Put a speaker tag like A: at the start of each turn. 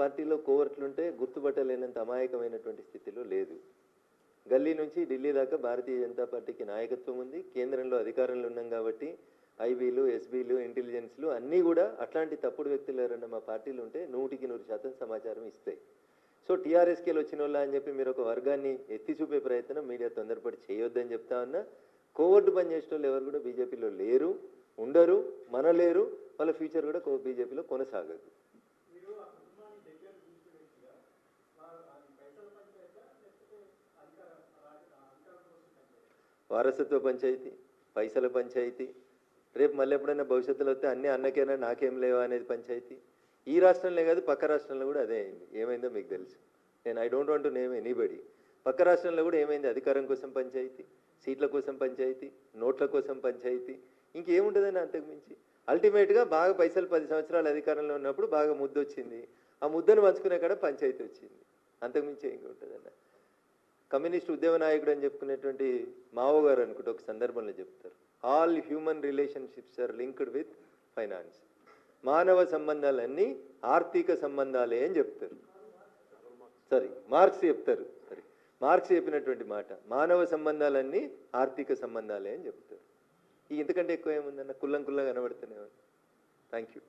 A: పార్టీలో కోవర్ట్లుంటే గుర్తుపట్టలేనంత అమాయకమైనటువంటి స్థితిలో లేదు. గల్లీ నుంచి ఢిల్లీ దాకా భారతీయ జనతా పార్టీకి నాయకత్వం ఉంది. కేంద్రంలో అధికారంలో ఉన్నాం కాబట్టి ఐబీలు ఎస్బీలు ఇంటెలిజెన్స్లు అన్నీ కూడా అట్లాంటి తప్పుడు వ్యక్తులు ఎవరన్నా మా పార్టీలు ఉంటే నూటికి నూరు శాతం సమాచారం ఇస్తాయి. సో టీఆర్ఎస్కేలు వచ్చిన వాళ్ళ అని చెప్పి మీరు ఒక వర్గాన్ని ఎత్తి చూపే ప్రయత్నం మీడియా తొందరపడి చేయొద్దని చెప్తా ఉన్నా. కోవర్టు పని చేసిన వాళ్ళు ఎవరు కూడా బీజేపీలో లేరు ఉండరు మనలేరు వాళ్ళ ఫ్యూచర్ కూడా కో- బీజేపీలో కొనసాగదు. వారసత్వ పంచాయతీ పైసల పంచాయతీ రేపు మళ్ళీ ఎప్పుడైనా భవిష్యత్తులో వస్తే అన్ని అన్నకైనా నాకేం లేవా అనేది పంచాయతీ. ఈ రాష్ట్రంలో కాదు పక్క రాష్ట్రంలో కూడా అదే అయింది. ఏమైందో మీకు తెలుసు. నేను I don't want name anybody పక్క రాష్ట్రంలో కూడా ఏమైంది? అధికారం కోసం పంచాయతీ సీట్ల కోసం పంచాయతీ నోట్ల కోసం పంచాయతీ. ఇంకేముంటుందని అంతకుమించి? అల్టిమేట్గా బాగా పైసలు పది సంవత్సరాలు అధికారంలో ఉన్నప్పుడు బాగా ముద్ద వచ్చింది ఆ ముద్దను పంచుకునే కాడ పంచాయతీ వచ్చింది. అంతకుమించి ఇంకా ఉంటుందన్న? కమ్యూనిస్ట్ ఉద్యమ నాయకుడు అని చెప్పుకునేటువంటి మావో గారు అనుకుంటే ఒక సందర్భంలో చెప్తారు. All human relationships are linked with finance మానవ సంబంధాలన్నీ ఆర్థిక సంబంధాలే అని చెప్తారు. సారీ మార్క్స్ చెప్తారు. సారీ మార్క్స్ చెప్పినటువంటి మాట మానవ సంబంధాలన్నీ ఆర్థిక సంబంధాలే అని చెప్తారు. ఈ ఇంతకంటే ఎక్కువ ఏముందన్న? కుల్లం కుల్లం కనబడుతున్నాయి. Thank you